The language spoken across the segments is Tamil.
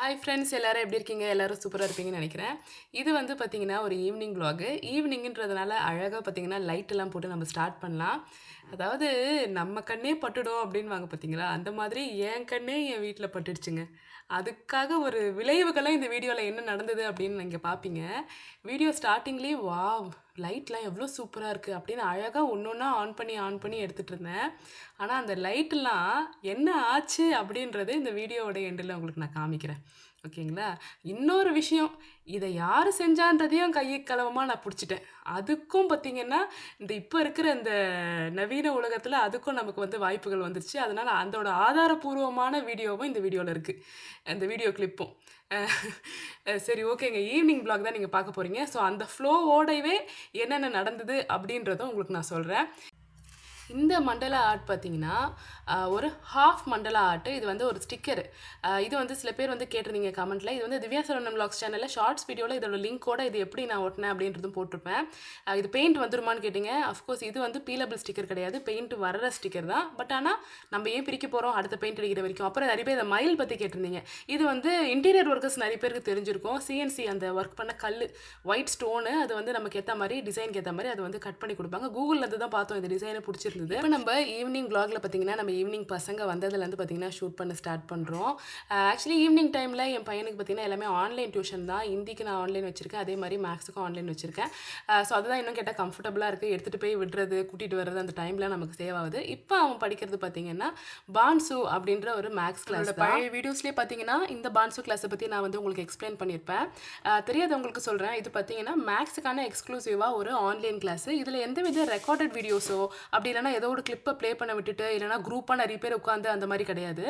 ஹாய் ஃப்ரெண்ட்ஸ் எல்லோரும் எப்படி இருக்கீங்க? எல்லோரும் சூப்பராக இருப்பீங்கன்னு நினைக்கிறேன். இது வந்து பார்த்தீங்கன்னா ஒரு ஈவினிங் vlog. ஈவினிங்ன்றதுனால அழகாக பார்த்தீங்கன்னா லைட் எல்லாம் போட்டு நம்ம ஸ்டார்ட் பண்ணலாம். அதாவது நம்ம கண்ணே பட்டுடும் அப்படின்னு வாங்க பார்த்தீங்களா அந்த மாதிரி என் கண்ணே என் வீட்டில் பட்டுடுச்சுங்க. அதுக்காக ஒரு விளைவுகளாக இந்த வீடியோவில் என்ன நடந்தது அப்படின்னு நீங்கள் பார்ப்பீங்க வீடியோ ஸ்டார்டிங்லேயே வாவ் லைட்லாம் எவ்வளோ சூப்பராக இருக்குது அப்படின்னு அழகாக ஒன்று ஒன்றா ஆன் பண்ணி ஆன் பண்ணி எடுத்துகிட்டு இருந்தேன். ஆனால் அந்த லைட்டெல்லாம் என்ன ஆச்சு அப்படின்றது இந்த வீடியோவோட எண்டில் உங்களுக்கு நான் காமிக்கிறேன். ஓகேங்களா? இன்னொரு விஷயம் இதை யார் செஞ்சான்றதையும் கையை கலவமாக நான் பிடிச்சிட்டேன். அதுக்கும் பார்த்தீங்கன்னா இந்த இப்போ இருக்கிற இந்த நவீன உலகத்தில் அதுக்கும் நமக்கு வந்து வாய்ப்புகள் வந்துருச்சு. அதனால் அதோட ஆதாரபூர்வமான வீடியோவும் இந்த வீடியோவில் இருக்குது அந்த வீடியோ கிளிப்பும் சரி ஓகேங்க ஈவினிங் பிளாக் தான் நீங்கள் பார்க்க போகிறீங்க ஸோ அந்த ஃப்ளோவோடையவே என்னென்ன நடந்தது அப்படின்றதும் உங்களுக்கு நான் சொல்கிறேன் இந்த மண்டலா ஆர்ட் பார்த்தீங்கன்னா ஒரு ஹாஃப் மண்டலா ஆர்ட். இது வந்து ஒரு ஸ்டிக்கர் இது வந்து சில பேர் வந்து கேட்டிருந்தீங்க கமெண்ட்டில் இது வந்து திவ்யா சரவணம் வ்ளாக்ஸ் சேனலில் ஷார்ட்ஸ் வீடியோவில் இதோட லிங்கோட இது எப்படி நான் ஒட்டினேன் அப்படின்றதும் போட்டிருப்பேன். இது பெயிண்ட் வந்துருமான்னு கேட்டிங்க. அஃப்கோர்ஸ் இது வந்து பீலபிள் ஸ்டிக்கர் கிடையாது. பெயிண்ட் வர்ற ஸ்டிக்கர் தான். பட் ஆனால் நம்ம ஏன் பிரிக்க போகிறோம் அடுத்த பெயிண்ட் அடிக்கிற வரைக்கும். அப்புறம் நிறைய பேர் இந்த மயில் பற்றி கேட்டிருந்தீங்க. இது வந்து இன்டீரியர் ஒர்க்கர்ஸ் நிறைய பேருக்கு தெரிஞ்சிருக்கும். சிஎன்சி அந்த ஒர்க் பண்ண கல் ஒயிட் ஸ்டோனு அது வந்து நமக்கு ஏற்ற மாதிரி டிசைனுக்கு ஏற்ற மாதிரி அது வந்து கட் பண்ணி கொடுப்பாங்க. கூகுளில் இருந்து தான் பார்த்தோம் இந்த டிசைனை பிடிச்சிருந்தது இப்போ நம்ம ஈவினிங் vlogல பார்த்தீங்கன்னா நம்ம ஈவினிங் பசங்க வந்ததுலேருந்து பார்த்தீங்கன்னா ஷூட் பண்ண ஸ்டார்ட் பண்ணுறோம் ஆக்சுவலி ஈவினிங் டைமில் என் பையனுக்கு பார்த்தீங்கன்னா எல்லாமே ஆன்லைன் டியூஷன் தான். ஹிந்திக்கு நான் ஆன்லைன் வச்சிருக்கேன். அதே மாதிரி மேக்ஸுக்கும் ஆன்லைன் வச்சிருக்கேன். ஸோ அதுதான் இன்னும் கேட்டால் கம்ஃபர்டபுளாக இருக்குது எடுத்துகிட்டு போய் விடுறது கூட்டிகிட்டு வர்றது அந்த டைமில் நமக்கு சேவ் ஆகுது. இப்போ அவன் படிக்கிறது பார்த்தீங்கன்னா பான்சு அப்படின்ற ஒரு மேக்ஸ் கிளாஸ் பழைய வீடியோஸ்லேயே பார்த்தீங்கன்னா இந்த பான்சு கிளாஸை பற்றி நான் வந்து உங்களுக்கு எக்ஸ்பிளைன் பண்ணியிருப்பேன் தெரியாதவங்களுக்கு சொல்கிறேன் இது பார்த்தீங்கன்னா மேக்ஸுக்கான எக்ஸ்க்ளூசிவாக ஒரு ஆன்லைன் கிளாஸ் இதில் எந்த வித ரெக்கார்டட் வீடியோஸோ அப்படி இல்லைனா ஏதோ ஒரு கிளிப்பை ப்ளே பண்ண விட்டுட்டு இல்லைனா குரூப்பாக நிறைய பேர் உட்காந்து அந்த மாதிரி கிடையாது.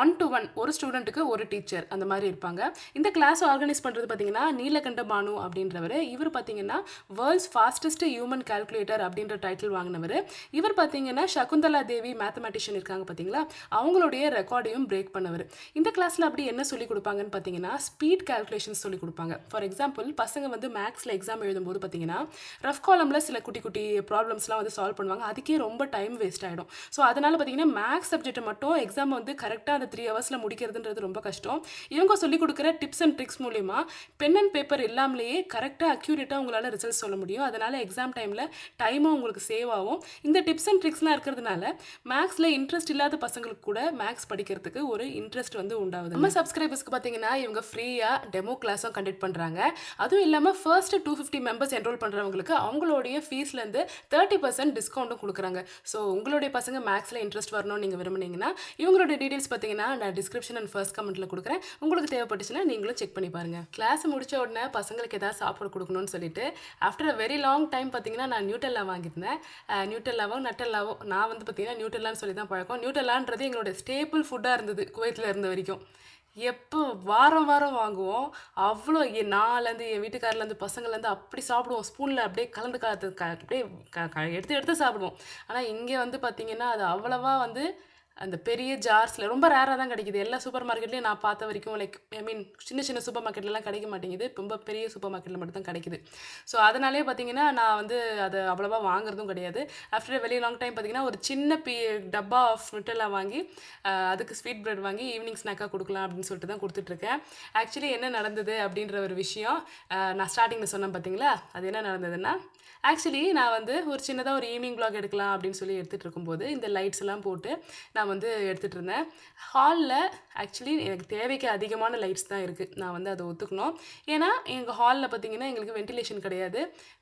ஒன் டு ஒன் ஒரு ஸ்டூடெண்ட்டுக்கு ஒரு டீச்சர் அந்த மாதிரி இருப்பாங்க. இந்த கிளாஸ் ஆர்கனைஸ் பண்ணுறது பார்த்தீங்கன்னா நீலகண்ட பானு அப்படின்றவர். இவர் பார்த்தீங்கன்னா வேர்ல்ட்ஸ் ஃபாஸ்டஸ்ட் ஹியூமன் கால்குலேட்டர் அப்படின்ற டைட்டில் வாங்கினவர். இவர் பார்த்தீங்கன்னா சகுந்தலா தேவி மேத்தமெட்டிஷியன் இருக்காங்க பார்த்தீங்களா அவங்களுடைய ரெக்கார்டையும் பிரேக் பண்ணவர். இந்த கிளாஸில் அப்படி என்ன சொல்லி கொடுப்பாங்கன்னு பார்த்தீங்கன்னா ஸ்பீட் கால்குலேஷன்ஸ் சொல்லி கொடுப்பாங்க. ஃபார் எக்ஸாம்பிள் பசங்க வந்து மேக்ஸில் எக்ஸாம் எழுதும்போது பார்த்தீங்கன்னா ரஃப் காலமில் சில குட்டி குட்டி ப்ராப்ளம்ஸ்லாம் வந்து சால்வ் பண்ணுவாங்க. அதுக்கே ரொம்ப டைம் வேஸ்ட் ஆகிடும் ஸோ அதனால் பார்த்தீங்கன்னா மேக்ஸ் சப்ஜெக்ட்டை மட்டும் எக்ஸாம் வந்து கரெக்டாக அந்த த்ரீ ஹவர்ஸில் முடிக்கிறதுன்றது ரொம்ப கஷ்டம். இவங்க சொல்லிக் கொடுக்குற டிப்ஸ் அண்ட் ட்ரிக்ஸ் மூலிமா பென் அண்ட் பேப்பர் இல்லாமலேயே கரெக்டாக அக்யூரேட்டாக உங்களால் ரிசல்ட் சொல்ல முடியும். அதனால் எக்ஸாம் டைமில் டைமும் உங்களுக்கு சேவ் ஆகும். இந்த டிப்ஸ் அண்ட் ட்ரிக்ஸ்லாம் இருக்கிறதுனால மேக்ஸில் இன்ட்ரெஸ்ட் இல்லாத பசங்களுக்கு கூட மேக்ஸ் படிக்கிறதுக்கு ஒரு இன்ட்ரெஸ்ட் வந்து உண்டாகுது. நம்ம சப்ஸ்கிரைபர்ஸ்க்கு பார்த்தீங்கன்னா இவங்க ஃப்ரீயாக டெமோ கிளாஸும் கண்டக்ட் பண்ணுறாங்க அதுவும் இல்லாமல் first two fifty members enrol பண்ணுறவங்களுக்கு அவங்களுடைய ஃபீஸ்லேருந்து தேர்ட்டி பர்சன்ட் டிஸ்கவுண்ட்டும் கொடுக்குறாங்க. ஸோ உங்களுடைய பசங்க மேக்ஸில் இன்ட்ரெஸ்ட் வரணும்னு நீங்கள் விரும்புனீங்கன்னா இவங்களோட டீடைல்ஸ் பார்த்தீங்கன்னா நான் டிஸ்கிரிப்ஷன் அண்ட் ஃபர்ஸ்ட் கமெண்ட்டில் கொடுக்குறேன். உங்களுக்கு தேவைப்பட்டுச்சுன்னா நீங்களும் செக் பண்ணி பாருங்கள் கிளாஸ் முடிச்ச உடனே பசங்களுக்கு ஏதாவது சாப்பாடு கொடுக்கணும்னு சொல்லிட்டு after a very long time பார்த்தீங்கன்னா நான் நியூட்டல்லா வாங்கியிருந்தேன். அஹ் நியூட்டல்லாவும் நான் வந்து பார்த்தீங்கன்னா நியூட்டல்லான்னு சொல்லி தான் பழக்கம். நியூட்டல்லான்றது எங்களோட ஸ்டேபிள் ஃபுட்டாக இருந்தது குவைத்தில் இருந்த வரைக்கும். எப்போ வாரம் வாரம் வாங்குவோம். அவ்வளோ என் நான்லேருந்து என் வீட்டுக்காரர்லேருந்து பசங்கள்லேருந்து அப்படி சாப்பிடுவோம். ஸ்பூனில் அப்படியே கலந்து கலந்து க அப்படியே க க எடுத்து எடுத்து சாப்பிடுவோம். ஆனால் இங்கே வந்து பார்த்திங்கன்னா அது அவ்வளவா வந்து அந்த பெரிய ஜார்ஸில் ரொம்ப ரேராக தான் கிடைக்குது. எல்லா சூப்பர் மார்க்கெட்லேயும் நான் பார்த்த வரைக்கும் லைக் ஐ மீன் சின்ன சின்ன சூப்பர் மார்க்கெட்லலாம் கிடைக்க மாட்டேங்குது. ரொம்ப பெரிய சூப்பர் மார்க்கெட்டில் மட்டும் தான் கிடைக்குது. ஸோ அதனாலே பார்த்தீங்கன்னா நான் வந்து அதை அவ்வளோவா வாங்குறதும் கிடையாது. ஆஃப்டர் வெளியே லாங் டைம் பார்த்தீங்கன்னா ஒரு சின்ன பி டப்பா ஆஃப் நுட்டெல்லாம் வாங்கி அதுக்கு ஸ்வீட் ப்ரெட் வாங்கி ஈவினிங் ஸ்நாக்காக கொடுக்கலாம் அப்படின்னு சொல்லிட்டு தான் கொடுத்துட்ருக்கேன். ஆக்சுவலி என்ன நடந்தது அப்படின்ற ஒரு விஷயம் நான் ஸ்டார்டிங்கில் சொன்னேன் பார்த்தீங்களா அது என்ன நடந்ததுன்னா ஆக்சுவலி நான் வந்து ஒரு சின்னதாக ஒரு ஈவினிங் ப்ளாக் எடுக்கலாம் அப்படின்னு சொல்லி எடுத்துகிட்டு இருக்கும்போது இந்த லைட்ஸ் எல்லாம் போட்டு நான் நான் வந்து எடுத்துகிட்டு இருந்தேன். ஹாலில் ஆக்சுவலி எனக்கு தேவைக்கு அதிகமான லைட்ஸ் தான் இருக்குது நான் வந்து அதை ஒத்துக்கணும். ஏன்னா எங்கள் ஹாலில் பார்த்தீங்கன்னா எங்களுக்கு வென்டிலேஷன் கிடையாது.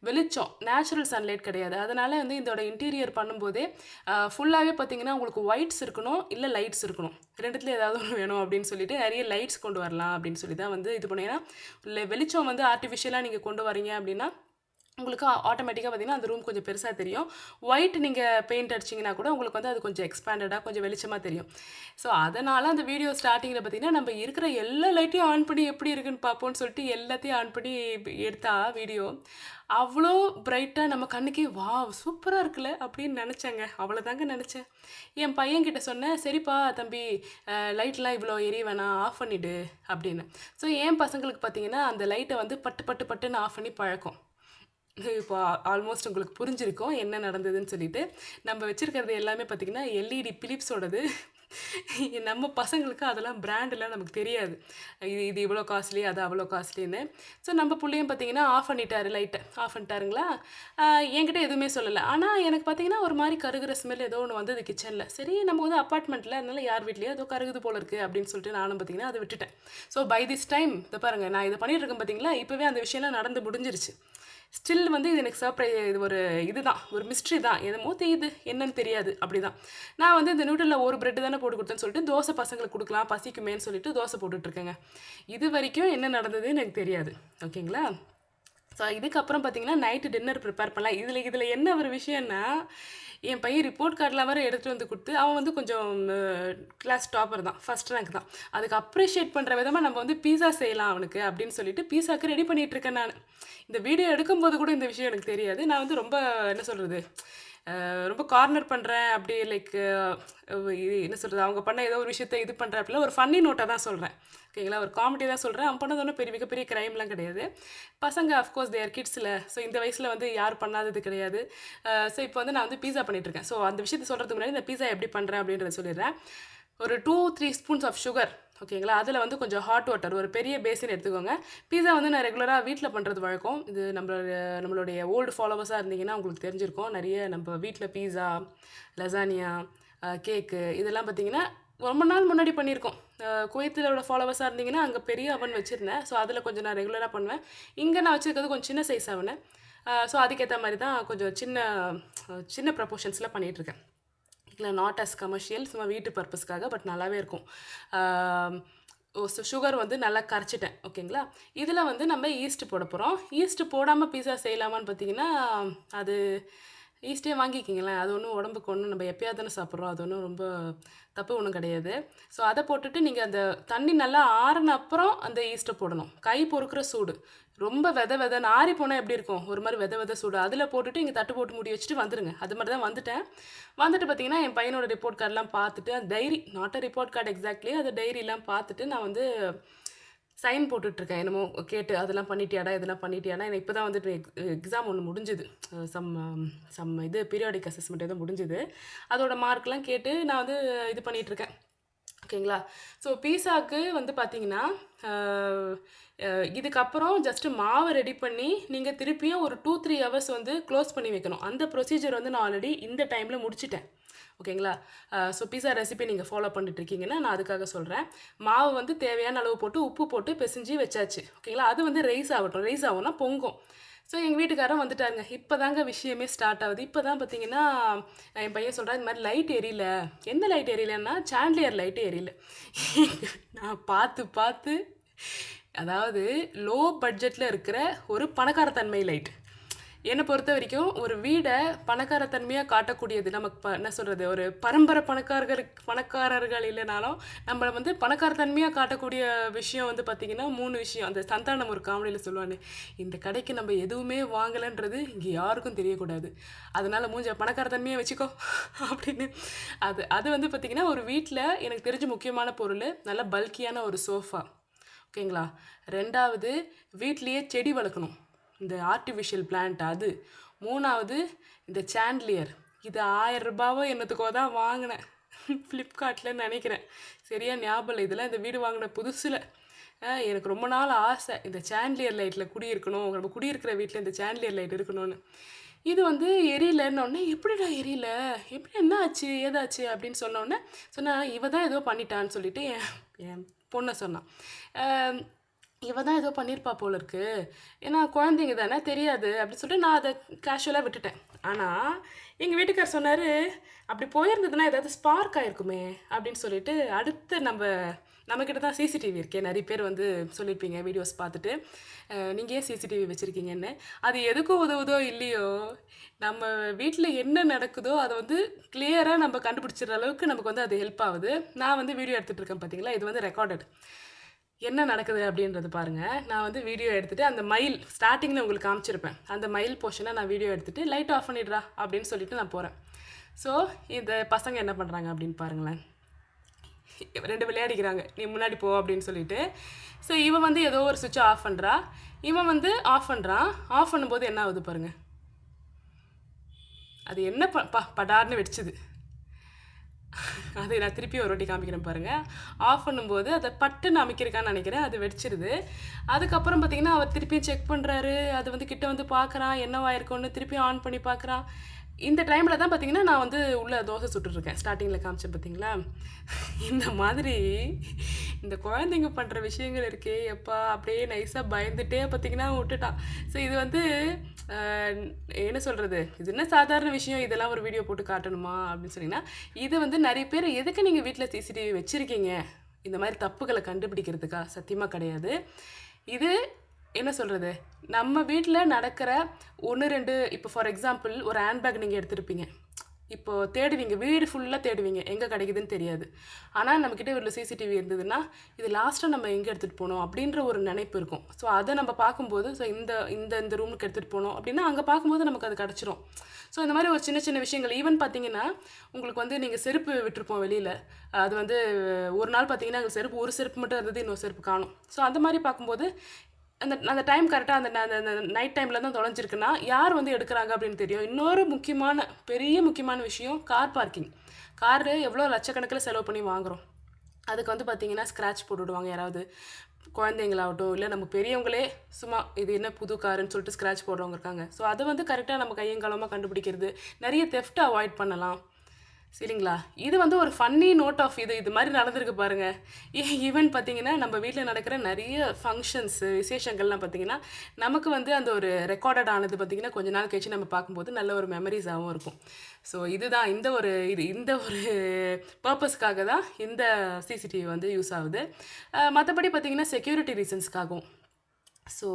வெளிச்சம் நேச்சுரல் சன்லைட் கிடையாது. அதனால் வந்து இதோட இன்டீரியர் பண்ணும்போதே ஃபுல்லாகவே பார்த்தீங்கன்னா உங்களுக்கு ஒயிட்ஸ் இருக்கணும் இல்லை லைட்ஸ் இருக்கணும். ரெண்டுத்துல ஏதாவது ஒன்று வேணும் அப்படின்னு சொல்லிட்டு நிறைய லைட்ஸ் கொண்டு வரலாம் அப்படின்னு சொல்லி தான் வந்து இது பண்ணேன். வெளிச்சம் வந்து ஆர்டிஃபிஷியலாக நீங்கள் கொண்டு வரீங்க அப்படின்னா உங்களுக்கு ஆட்டோமேட்டிக்காக பார்த்தீங்கன்னா அந்த ரூம் கொஞ்சம் பெருசாக தெரியும். ஒயிட் நீங்கள் பெயிண்ட் அடிச்சிங்கன்னா கூட உங்களுக்கு வந்து அது கொஞ்சம் எக்ஸ்பேண்டடாக கொஞ்சம் வெளிச்சமாக தெரியும். ஸோ அதனால் அந்த வீடியோ ஸ்டார்டிங்கில் பார்த்தீங்கன்னா நம்ம இருக்கிற எல்லா லைட்டையும் ஆன் பண்ணி எப்படி இருக்குன்னு பார்ப்போம்னு சொல்லிட்டு எல்லாத்தையும் ஆன் பண்ணி எடுத்தா வீடியோ அவ்வளோ பிரைட்டாக நம்ம கண்ணுக்கே வா சூப்பராக இருக்குல்ல? அப்படின்னு நினச்சேங்க. அவ்வளோதாங்க நினச்சேன். என் பையன்கிட்ட சொன்னேன் சரிப்பா தம்பி லைட்லாம் இவ்வளோ எரிய வேணாம் ஆஃப் பண்ணிவிடு அப்படின்னு. ஸோ என் பசங்களுக்கு பார்த்தீங்கன்னா அந்த லைட்டை வந்து பட்டு பட்டு பட்டுன்னு ஆஃப் பண்ணி பழக்கம். இப்போ ஆல்மோஸ்ட் உங்களுக்கு புரிஞ்சிருக்கும் என்ன நடந்ததுன்னு சொல்லிட்டு. நம்ம வச்சுருக்கிறது எல்லாமே பார்த்தீங்கன்னா எல்இடி பிலிப்ஸோடது நம்ம பசங்களுக்கு அதெல்லாம் பிராண்டெல்லாம் நமக்கு தெரியாது. இது இது இவ்வளோ காஸ்ட்லி அது அவ்வளோ காஸ்ட்லின்னு ஸோ நம்ம பிள்ளையும் பார்த்தீங்கன்னா ஆஃப் பண்ணிட்டாரு லைட்டை ஆஃப் பண்ணிட்டாருங்களா? என்கிட்ட எதுவுமே சொல்லலை. ஆனால் எனக்கு பார்த்தீங்கன்னா ஒரு மாதிரி கருகிற ஸ்மெல் ஏதோ ஒன்று வந்தது கிச்சனில் சரி நம்ம வந்து அப்பார்ட்மெண்ட்டில் அதனால யார் வீட்லேயோ ஏதோ கருகுது போல இருக்குது அப்படின்னு சொல்லிட்டு நானும் பார்த்தீங்கன்னா அதை விட்டுட்டேன். ஸோ பை திஸ் டைம் இதை பாருங்கள் நான் இதை பண்ணிட்டு இருக்கேன் பார்த்தீங்களா இப்போவே அந்த விஷயம்லாம் நடந்து முடிஞ்சிருச்சு. ஸ்டில் வந்து இது எனக்கு சர்ப்ரைஸ் இது ஒரு இதுதான் ஒரு மிஸ்ட்ரி தான். என்னமோ தெரியுது என்னன்னு தெரியாது அப்படிதான். நான் வந்து இந்த நூட்டில் ஒரு பிரெட் தானே போட்டு கொடுத்தேன்னு சொல்லிட்டு தோசை பசங்களுக்கு கொடுக்கலாம் பசிக்குமேன்னு சொல்லிட்டு தோசை போட்டுட்ருக்கேங்க. இது வரைக்கும் என்ன நடந்ததுன்னு எனக்கு தெரியாது. ஓகேங்களா? ஸோ இதுக்கப்புறம் பார்த்தீங்கன்னா நைட்டு டின்னர் ப்ரிப்பேர் பண்ணலாம். இதில் இதில் என்ன ஒரு விஷயம்னா என் பையன் ரிப்போர்ட் கார்டில் வர எடுத்துகிட்டு வந்து கொடுத்து அவன் வந்து கொஞ்சம் கிளாஸ் டாப்பர் தான் ஃபஸ்ட் ரேங்க் தான். அதுக்கு அப்ரிஷியேட் பண்ணுற விதமாக நம்ம வந்து பீஸா செய்யலாம் அவனுக்கு அப்படின்னு சொல்லிட்டு பீஸாக்கு ரெடி பண்ணிகிட்ருக்கேன் நான். இந்த வீடியோ எடுக்கும்போது கூட இந்த விஷயம் எனக்கு தெரியாது. நான் வந்து ரொம்ப என்ன சொல்கிறது ரொம்ப கார்னர் பண்ணுறேன் அப்படி லைக் என்ன சொல்கிறது அவங்க பண்ண ஏதோ ஒரு விஷயத்த இது பண்ணுறேன் அப்படிலாம் ஒரு ஃபன்னி நோட்டை தான் சொல்கிறேன் ஓகேங்களா ஒரு காமெடி தான் சொல்கிறேன் அவன் பண்ணது ஒன்றும் பெரிய மிகப்பெரிய க்ரைம்லாம் கிடையாது. பசங்க அஃப்கோர்ஸ் தேர் கிட்ஸில் ஸோ இந்த வயசில் வந்து யார் பண்ணாதது கிடையாது. ஸோ இப்போ வந்து நான் வந்து பீஸா பண்ணிகிட்ருக்கேன் ஸோ அந்த விஷயத்தை சொல்கிறதுக்கு முன்னாடி இந்த பீஸா எப்படி பண்ணுறேன் அப்படின்றத சொல்லிடுறேன். ஒரு two three spoons of sugar ஓகேங்களா? அதில் வந்து கொஞ்சம் ஹாட் வாட்டர் ஒரு பெரிய பேசின் எடுத்துக்கோங்க. பீஸா வந்து நான் ரெகுலராக வீட்டில் பண்ணுறது வழக்கம். இது நம்மளோட நம்மளுடைய ஓல்டு ஃபாலோவர்ஸாக இருந்தீங்கன்னா உங்களுக்கு தெரிஞ்சிருக்கும். நிறைய நம்ம வீட்டில் பீஸா லசானியா கேக்கு இதெல்லாம் பார்த்தீங்கன்னா ரொம்ப நாள் முன்னாடி பண்ணியிருக்கோம். குவைத்திலோட ஃபாலோவர்ஸாக இருந்தீங்கன்னா அங்கே பெரிய அவன் வச்சுருந்தேன். ஸோ அதில் கொஞ்சம் நான் ரெகுலராக பண்ணுவேன். இங்கே நான் வச்சுருக்கிறது கொஞ்சம் சின்ன சைஸ் அவனை ஸோ அதுக்கேற்ற மாதிரி தான் கொஞ்சம் சின்ன சின்ன ப்ரப்போர்ஷன்ஸில் பண்ணிகிட்ருக்கேன் நாட் அஸ் கமர்ஷியல் சும்மா வீட்டு பர்பஸ்க்காக பட் நல்லாவே இருக்கும். சுகர் வந்து நல்லா கரைச்சிட்டேன் ஓகேங்களா? இதில் வந்து நம்ம ஈஸ்ட் போட போகிறோம் ஈஸ்ட் போடாமல் பீஸா செய்யலாமான்னு பார்த்தீங்கன்னா அது ஈஸ்ட்டே வாங்கிக்கிங்களேன். அது ஒன்றும் உடம்புக்கு ஒன்றும் நம்ம எப்பயாவது தானே சாப்பிட்றோம். அது ஒன்றும் ரொம்ப தப்பு ஒன்றும் கிடையாது. ஸோ அதை போட்டுட்டு நீங்கள் அந்த தண்ணி நல்லா ஆறின அப்புறம் அந்த ஈஸ்ட்டை போடணும். கை பொறுக்கிற சூடு. ரொம்ப வித வித ஆறி போனால் எப்படி இருக்கும்? ஒரு மாதிரி வித வித சூடு. அதில் போட்டுட்டு இங்கே தட்டு போட்டு மூடி வச்சுட்டு வந்துடுங்க அது மாதிரி தான் வந்துட்டேன். வந்துட்டு பார்த்தீங்கன்னா என் பையனோட ரிப்போர்ட் கார்டெலாம் பார்த்துட்டு அந்த diary not a report card exactly அந்த டைரிலாம் பார்த்துட்டு நான் வந்து சைன் போட்டுட்ருக்கேன். என்னமோ கேட்டு அதெல்லாம் பண்ணிட்டியாடா இதெல்லாம் பண்ணிட்டியாடா? எனக்கு இப்போ தான் வந்துட்டு எக்ஸாம் ஒன்று முடிஞ்சுது. சம் சம் um, இது பீரியாடிக் அசஸ்மெண்ட் எதுவும் முடிஞ்சுது. அதோட மார்க்லாம் கேட்டு நான் வந்து இது பண்ணிகிட்ருக்கேன் ஓகேங்களா? ஸோ பீஸாக்கு வந்து பார்த்தீங்கன்னா இதுக்கப்புறம் ஜஸ்ட்டு மாவை ரெடி பண்ணி நீங்கள் திருப்பியும் ஒரு டூ த்ரீ ஹவர்ஸ் வந்து க்ளோஸ் பண்ணி வைக்கணும். அந்த ப்ரொசீஜர் வந்து நான் ஆல்ரெடி இந்த டைமில் முடிச்சிட்டேன். ஓகேங்களா? ஸோ பீஸா ரெசிபி நீங்கள் ஃபாலோ பண்ணிட்டு இருக்கீங்கன்னா நான் அதுக்காக சொல்கிறேன் மாவு வந்து தேவையான அளவு போட்டு உப்பு போட்டு பிசைஞ்சு வச்சாச்சு. ஓகேங்களா? அது வந்து ரைஸ் ஆகட்டும். ரைஸ் ஆகும்னா பொங்கும். ஸோ எங்கள் வீட்டுக்காரன் வந்துட்டாருங்க. இப்போ தாங்க விஷயமே ஸ்டார்ட் ஆகுது. இப்போ தான் பார்த்தீங்கன்னா என் பையன் சொல்கிறா இந்த மாதிரி லைட் எரியல. எந்த லைட் எரியலன்னா சாண்ட்லியர் லைட்டு எரியல. நான் பார்த்து பார்த்து அதாவது லோ பட்ஜெட்டில் இருக்கிற ஒரு பணக்காரத்தன்மை லைட் என்னை பொறுத்த வரைக்கும் ஒரு வீடை பணக்காரத்தன்மையாக காட்டக்கூடியது நமக்கு ப என்ன சொல்கிறது ஒரு பரம்பரை பணக்காரர்கள் பணக்காரர்கள் இல்லைனாலும் நம்மளை வந்து பணக்காரத்தன்மையாக காட்டக்கூடிய விஷயம் வந்து பார்த்திங்கன்னா மூணு விஷயம். அந்த சந்தானம் ஒரு காமெடியில் சொல்லுவான்னு இந்த கடைக்கு நம்ம எதுவுமே வாங்கலைன்றது இங்கே யாருக்கும் தெரியக்கூடாது. அதனால் மூஞ்ச பணக்காரத்தன்மையாக வச்சுக்கோ அப்படின்னு. அது அது வந்து பார்த்திங்கன்னா ஒரு வீட்டில் எனக்கு தெரிஞ்ச முக்கியமான பொருள் நல்ல பல்கியான ஒரு சோஃபா ஓகேங்களா ரெண்டாவது வீட்லேயே செடி வளர்க்கணும். இந்த ஆர்டிஃபிஷியல் பிளான்ட் அது. மூணாவது இந்த சாண்ட்லியர் இது ஆயிரம் ரூபாவோ என்னத்துக்கோ தான் வாங்கினேன். ஃப்ளிப்கார்ட்டில் நினைக்கிறேன். சரியா ஞாபகம் இல்லை. இதெல்லாம் இந்த வீடு வாங்கின புதுசில். எனக்கு ரொம்ப நாள் ஆசை. இந்த சாண்ட்லியர் லைட்டில் குடியிருக்கணும். நம்ம குடியிருக்கிற வீட்டில் இந்த சாண்ட்லியர் லைட் இருக்கணும்னு. இது வந்து எரியலன்னொடனே எப்படிடா எரியல? எப்படி என்ன ஆச்சு ஏதாச்சு? அப்படின்னு சொன்னோடனே சொன்னால் இவ தான் ஏதோ பண்ணிட்டான்னு சொல்லிட்டு என் என் பொண்ணை சொன்னான். இவ தான் ஏதோ பண்ணியிருப்பா போல இருக்கு. ஏன்னா குழந்தைங்க தானே தெரியாது அப்படின்னு சொல்லிட்டு நான் அதை கேஷுவலாக விட்டுட்டேன். ஆனால் எங்கள் வீட்டுக்கார் சொன்னார் அப்படி போயிருந்ததுன்னா ஏதாவது ஸ்பார்க் ஆகிருக்குமே அப்படின்னு சொல்லிட்டு அடுத்து நம்ம நம்மக்கிட்ட தான் சிசிடிவி இருக்கே. நிறைய பேர் வந்து சொல்லியிருப்பீங்க வீடியோஸ் பார்த்துட்டு. நீங்கள் ஏன் சிசிடிவி வச்சுருக்கீங்கன்னு? அது எதுக்கும் உதவுதோ இல்லையோ நம்ம வீட்டில் என்ன நடக்குதோ அதை வந்து கிளியராக நம்ம கண்டுபிடிச்சிடுற அளவுக்கு நமக்கு வந்து அது ஹெல்ப் ஆகுது. நான் வந்து வீடியோ எடுத்துகிட்டு இருக்கேன் பார்த்தீங்களா இது வந்து ரெக்கார்டட் என்ன நடக்குது அப்படின்றது பாருங்கள் நான் வந்து வீடியோ எடுத்துகிட்டு அந்த மயில் ஸ்டார்டிங்கில் உங்களுக்கு காமிச்சிருப்பேன். அந்த மயில் போர்ஷனை நான் வீடியோ எடுத்துகிட்டு லைட் ஆஃப் பண்ணிடுறா அப்படின்னு சொல்லிட்டு நான் போகிறேன் ஸோ இந்த பசங்க என்ன பண்ணுறாங்க அப்படின்னு பாருங்களேன். ரெண்டு விளையாடிக்கிறாங்க நீ முன்னாடி போ அப்படின்னு சொல்லிட்டு. ஸோ இவன் வந்து ஏதோ ஒரு சுவிட்சை ஆஃப் பண்ணுறா இவன் வந்து ஆஃப் பண்ணுறான் ஆஃப் பண்ணும்போது என்ன ஆகுது பாருங்கள் அது என்ன ப ப படார்னு வெடிச்சுது. அதை நான் திருப்பி ஒரு வாட்டி காமிக்கிறேன் பாருங்கள் ஆஃப் பண்ணும்போது அதை பட்டுன்னு அமைக்கிறக்கான்னு நினைக்கிறேன். அது வெடிச்சிருது. அதுக்கப்புறம் பார்த்தீங்கன்னா அவர் திருப்பியும் செக் பண்ணுறாரு அது வந்து கிட்ட வந்து பார்க்குறான். என்னவாயிருக்கும்னு திருப்பி ஆன் பண்ணி பார்க்குறான். இந்த டைமில் தான் பார்த்தீங்கன்னா நான் வந்து உள்ளே தோசை சுட்டுருக்கேன் ஸ்டார்டிங்கில் காமிச்சேன் பார்த்தீங்களா இந்த மாதிரி இந்த குழந்தைங்க பண்ணுற விஷயங்கள் இருக்கே எப்பா அப்படியே நைஸாக பயந்துட்டே பார்த்தீங்கன்னா விட்டுட்டான். ஸோ இது வந்து என்ன சொல்கிறது இது என்ன சாதாரண விஷயம்? இதெல்லாம் ஒரு வீடியோ போட்டு காட்டணுமா? அப்படின்னு சொன்னீங்கன்னா இது வந்து நிறைய பேர் எதுக்கு நீங்கள் வீட்டில் சிசிடிவி வச்சுருக்கீங்க? இந்த மாதிரி தப்புகளை கண்டுபிடிக்கிறதுக்கா? சத்தியமாக கிடையாது. இது என்ன சொல்கிறது நம்ம வீட்டில் நடக்கிற ஒன்று ரெண்டு இப்போ ஃபார் எக்ஸாம்பிள் ஒரு ஹேண்ட்பேக் நீங்கள் எடுத்திருப்பீங்க. இப்போ தேடுவீங்க வீடு ஃபுல்லாக தேடுவீங்க எங்கே கிடைக்குதுன்னு தெரியாது. ஆனால் நம்மக்கிட்ட ஒரு சிசிடிவி இருந்ததுன்னா இது லாஸ்ட்டாக நம்ம எங்கே எடுத்துகிட்டு போனோம் அப்படின்ற ஒரு நினைப்பு இருக்கும். ஸோ அதை நம்ம பார்க்கும்போது ஸோ இந்த இந்த இந்த ரூமுக்கு எடுத்துகிட்டு போனோம் அப்படின்னா அங்கே பார்க்கும்போது நமக்கு அது கிடச்சிரும். ஸோ இந்த மாதிரி ஒரு சின்ன சின்ன விஷயங்கள் ஈவன் பார்த்தீங்கன்னா உங்களுக்கு வந்து நீங்கள் செருப்பு விட்டுருப்போம் வெளியில். அது வந்து ஒரு நாள் பார்த்தீங்கன்னா அங்கே செருப்பு ஒரு செருப்பு மட்டும் இருந்தது இன்னொரு செருப்பு காணும். ஸோ அந்த மாதிரி பார்க்கும்போது அந்த அந்த டைம் கரெக்டாக அந்த அந்த- அந்த நைட் டைமில் தான் தொலைஞ்சிருக்குன்னா யார் வந்து எடுக்கிறாங்க அப்படின்னு தெரியும். இன்னொரு முக்கியமான பெரிய முக்கியமான விஷயம் கார் பார்க்கிங் காரு எவ்வளோ லட்சக்கணக்கில் செலவு பண்ணி வாங்குகிறோம் அதுக்கு வந்து பார்த்தீங்கன்னா ஸ்க்ராட்ச் போட்டு விடுவாங்க. யாராவது குழந்தைங்களாகட்டும் இல்லை நம்ம பெரியவங்களே சும்மா இது என்ன புது காருன்னு சொல்லிட்டு ஸ்க்ராட்ச் போடுறவங்க இருக்காங்க. ஸோ அதை வந்து கரெக்டாக நம்ம கையங்காலமாக கண்டுபிடிக்கிறது. நிறைய தெஃப்ட்டை அவாய்ட் பண்ணலாம். சரிங்களா? இது வந்து ஒரு ஃபன்னி நோட் ஆஃப் இது இது மாதிரி நடந்திருக்கு பாருங்கள் ஈவன் பார்த்தீங்கன்னா நம்ம வீட்டில் நடக்கிற நிறைய ஃபங்க்ஷன்ஸ் விசேஷங்கள்லாம் பார்த்தீங்கன்னா நமக்கு வந்து அந்த ஒரு ரெக்கார்டட் ஆனது பார்த்தீங்கன்னா கொஞ்ச நாள் கழிச்சு நம்ம பார்க்கும்போது நல்ல ஒரு மெமரிஸாகவும் இருக்கும். ஸோ இதுதான் இந்த ஒரு இது இந்த ஒரு பர்பஸ்க்காக தான் இந்த சிசிடிவி வந்து யூஸ் ஆகுது. மற்றபடி பார்த்தீங்கன்னா செக்யூரிட்டி ரீசன்ஸ்க்காகவும் ஸோ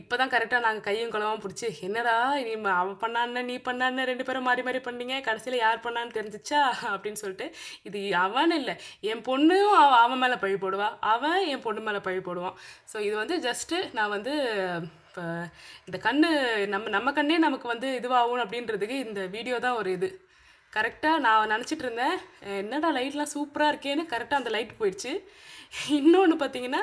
இப்போ தான் கரெக்டாக நாங்கள் கையும் குளமாக பிடிச்சி என்னடா நீ அவன் பண்ணான்னு நீ பண்ணான்னு ரெண்டு பேரும் மாறி மாறி பண்ணீங்க கடைசியில் யார் பண்ணான்னு தெரிஞ்சிச்சா? அப்படின்னு சொல்லிட்டு இது அவன் இல்லை என் பொண்ணும் அவ அவன் மேலே பழி போடுவான் அவன் என் பொண்ணு மேலே பழி போடுவான். ஸோ இது வந்து ஜஸ்ட்டு நான் வந்து இப்போ இந்த கண்ணு நம்ம நம்ம கண்ணே நமக்கு வந்து இதுவாகும் அப்படின்றதுக்கு இந்த வீடியோ தான் ஒரு இது. கரெக்டாக நான் நினச்சிட்டு இருந்தேன் என்னடா லைட்லாம் சூப்பராக இருக்கேன்னு கரெக்டாக அந்த லைட் போயிடுச்சு. இன்னொன்று பார்த்தீங்கன்னா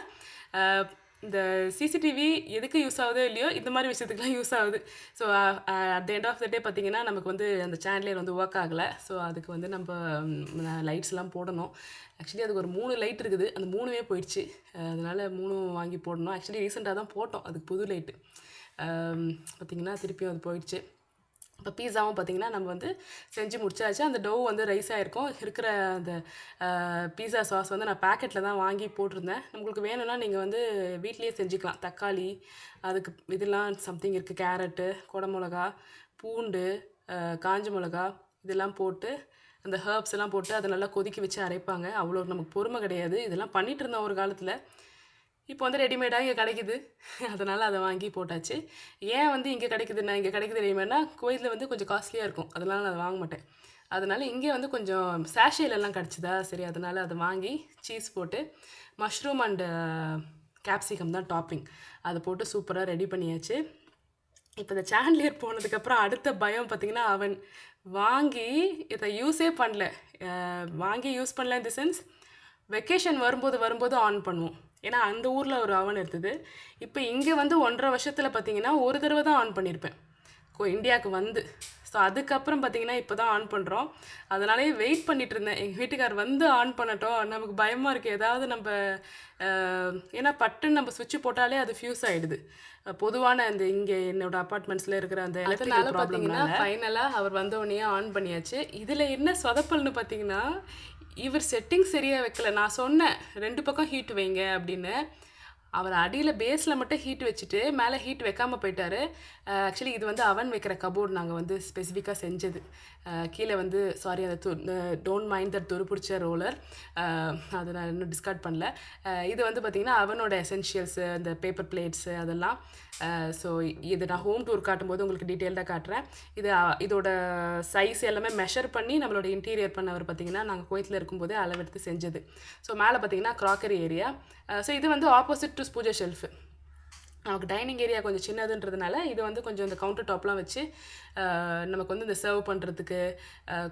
இந்த சிசிடிவி எதுக்கு யூஸ் ஆகுதோ இல்லையோ இந்த மாதிரி விஷயத்துக்குலாம் யூஸ் ஆகுது. So at the end of the day பார்த்தீங்கன்னா நமக்கு வந்து அந்த சேனலே வந்து ஒர்க் ஆகலை. ஸோ அதுக்கு வந்து நம்ம லைட்ஸ்லாம் போடணும். ஆக்சுவலி அதுக்கு ஒரு மூணு லைட் இருக்குது. அந்த மூணுமே போயிடுச்சு. அதனால் மூணும் வாங்கி போடணும். ஆக்சுவலி ரீசெண்டாக தான் போட்டோம். அதுக்கு புது லைட்டு பார்த்தீங்கன்னா திருப்பியும் அது போயிடுச்சு. இப்போ பீஸாவும் பார்த்தீங்கன்னா நம்ம வந்து செஞ்சு முடிச்சாச்சு. அந்த டோ வந்து ரைஸ் ஆகிருக்கும் இருக்கிற அந்த பீஸா சாஸ் வந்து நான் பேக்கெட்டில் தான் வாங்கி போட்டிருந்தேன். உங்களுக்கு வேணும்னா நீங்கள் வந்து வீட்லேயே செஞ்சுக்கலாம். தக்காளி அதுக்கு இதெல்லாம் சம்திங் இருக்குது கேரட்டு குடமிளகா பூண்டு காஞ்ச மிளகா இதெல்லாம் போட்டு அந்த ஹர்ப்ஸ் எல்லாம் போட்டு அதை நல்லா கொதிக்க வச்சு அரைப்பாங்க. அவ்வளோ நமக்கு பொறுமை கிடையாது. இதெல்லாம் பண்ணிகிட்டு இருந்தோம் ஒரு காலத்தில் இப்போ வந்து ரெடிமேடாக இங்கே கிடைக்குது. அதனால் அதை வாங்கி போட்டாச்சு. ஏன் வந்து இங்கே கிடைக்குதுன்னா இங்கே கிடைக்குது ரெடிமேட்னா கோயிலில் வந்து கொஞ்சம் காஸ்ட்லியாக இருக்கும். அதனால் நான் அதை வாங்க மாட்டேன். அதனால் இங்கே வந்து கொஞ்சம் சாஷேலெல்லாம் கிடச்சிதா? சரி அதனால் அதை வாங்கி சீஸ் போட்டு மஷ்ரூம் அண்டு கேப்சிகம் தான் டாப்பிங் அதை போட்டு சூப்பராக ரெடி பண்ணியாச்சு. இப்போ இந்த சாண்ட்லியர் போனதுக்கப்புறம் அடுத்த பயம் பார்த்தீங்கன்னா அவன் வாங்கி இதை யூஸே பண்ணல. வாங்கி யூஸ் பண்ணல இந்த சென்ஸ் வெக்கேஷன் வரும்போது வரும்போது ஆன் பண்ணுவோம். ஏன்னா அந்த ஊரில் ஒரு அவன் இருந்தது. இப்போ இங்கே வந்து ஒன்றரை வருஷத்தில் பார்த்தீங்கன்னா ஒரு தடவை தான் ஆன் பண்ணியிருப்பேன் கோ இந்தியாவுக்கு வந்து. ஸோ அதுக்கப்புறம் பார்த்தீங்கன்னா இப்போ தான் ஆன் பண்ணுறோம் அதனாலேயே வெயிட் பண்ணிட்டு இருந்தேன் எங்கள் வீட்டுக்கார் வந்து ஆன் பண்ணட்டும். நமக்கு பயமாக இருக்குது ஏதாவது நம்ம ஏன்னா பட்டுன்னு நம்ம சுவிட்ச் போட்டாலே அது ஃபியூஸ் ஆகிடுது பொதுவான அந்த இங்கே என்னோட அப்பார்ட்மெண்ட்ஸில் இருக்கிற அந்த எலக்ட்ரிக்கல் ப்ராப்ளம்னால ஃபைனலாக அவர் வந்த உடனே ஆன் பண்ணியாச்சு. இதில் என்ன சொதப்பல்னு பார்த்தீங்கன்னா இவர் செட்டிங் சரியாக வைக்கல. நான் சொன்னேன் ரெண்டு பக்கம் ஹீட் வைங்க அப்படின்னு. அவர் அடியில் பேஸில் மட்டும் ஹீட் வச்சுட்டு மேலே ஹீட் வைக்காமல் போயிட்டாரு. ஆக்சுவலி இது வந்து அவன் வைக்கிற கபோர்ட் நாங்கள் வந்து ஸ்பெசிஃபிக்காக செஞ்சது. கீழே வந்து சாரி அந்த து டோன்ட் மைண்ட் தட் துரு பிடிச்ச ரோலர் அதை நான் இன்னும் டிஸ்கார்ட் பண்ணல. இது வந்து பார்த்திங்கன்னா அவனோட எசென்ஷியல்ஸு அந்த பேப்பர் பிளேட்ஸு அதெல்லாம். ஸோ இது நான் ஹோம் டூர் காட்டும்போது உங்களுக்கு டீட்டெயில்டாக காட்டுறேன். இது இதோட சைஸ் எல்லாமே மெஷர் பண்ணி நம்மளோட இன்டீரியர் பண்ணவர் பார்த்திங்கன்னா நாங்கள் கோயத்தில் இருக்கும்போதே அளவெடுத்து செஞ்சது. ஸோ மேலே பார்த்தீங்கன்னா க்ராக்கரி ஏரியா ஸோ இது வந்து ஆப்போசிட் டு பூஜை ஷெல்ஃபு நமக்கு டைனிங் ஏரியா கொஞ்சம் சின்னதுன்றதுனால இது வந்து கொஞ்சம் இந்த கவுண்டர் டாப்லாம் வச்சு நமக்கு வந்து இந்த சர்வ் பண்ணுறதுக்கு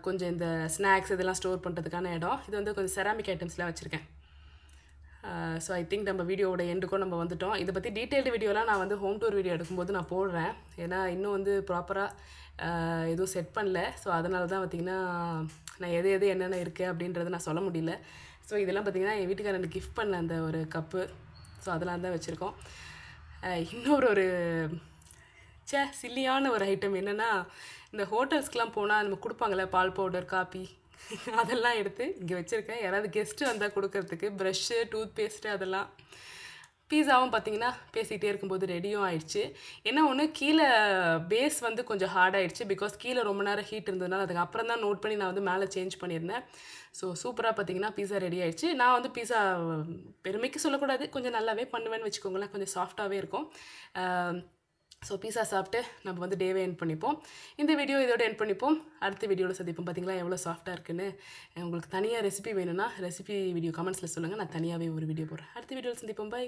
கொஞ்சம் இந்த ஸ்நாக்ஸ் இதெல்லாம் ஸ்டோர் பண்ணுறதுக்கான இடம். இது வந்து கொஞ்சம் செராமிக் ஐட்டம்ஸ்லாம் வச்சுருக்கேன். ஸோ ஐ திங்க் நம்ம வீடியோவோட எண்டுக்கும் நம்ம வந்துட்டோம். இதை பற்றி டீட்டெயில்டு வீடியோலாம் நான் வந்து ஹோம் டூர் வீடியோ எடுக்கும்போது நான் போடுறேன். ஏன்னா இன்னும் வந்து ப்ராப்பராக எதுவும் செட் பண்ணல. ஸோ அதனால தான் பார்த்திங்கன்னா நான் எது எது என்னென்ன இருக்குது அப்படின்றத நான் சொல்ல முடியல. ஸோ இதெல்லாம் பார்த்தீங்கன்னா என் வீட்டுக்காரர் எனக்கு கிஃப்ட் பண்ண அந்த ஒரு கப்பு ஸோ அதெல்லாம் தான் வச்சுருக்கோம். இன்னொரு ஒரு ச்சே சில்லியான ஒரு ஐட்டம் என்னென்னா இந்த ஹோட்டல்ஸ்க்கெலாம் போனால் நம்ம கொடுப்பாங்களே பால் பவுடர் காப்பி அதெல்லாம் எடுத்து இங்கே வச்சுருக்கேன். யாராவது கெஸ்ட்டு வந்தால் கொடுக்கறதுக்கு ப்ரெஷ்ஷு டூத் பேஸ்ட்டு அதெல்லாம். பீஸாவும் பார்த்தீங்கன்னா பேசிகிட்டே இருக்கும்போது ரெடியும் ஆயிடுச்சு. என்ன ஒன்று கீழே பேஸ் வந்து கொஞ்சம் ஹார்ட் ஆயிடுச்சு. பிகாஸ் கீழே ரொம்ப நேரம் ஹீட் இருந்ததுனால அதுக்கு அப்புறம் தான் நோட் பண்ணி நான் வந்து மேலே சேஞ்ச் பண்ணியிருந்தேன். ஸோ சூப்பராக பார்த்தீங்கன்னா பீஸா ரெடி ஆயிடுச்சு. நான் வந்து பீஸா பெருமைக்கு சொல்லக்கூடாது. கொஞ்சம் நல்லாவே பண்ணுவேன்னு வச்சுக்கோங்களேன். கொஞ்சம் சாஃப்டாகவே இருக்கும். ஸோ பீஸா சாப்பிட்டு நம்ம வந்து டேவே என் பண்ணிப்போம். இந்த வீடியோ இதோட என் பண்ணிப்போம். அடுத்த வீடியோவில் சந்திப்போம். பார்த்தீங்களா எவ்வளோ சாஃப்டாக இருக்குன்னு. உங்களுக்கு தனியாக ரெசிபி வேணும்னா ரெசிபி வீடியோ கமெண்ட்ஸில் சொல்லுங்கள் நான் தனியாகவே ஒரு வீடியோ போடுறேன். அடுத்த வீடியோவில் சந்திப்போம். பை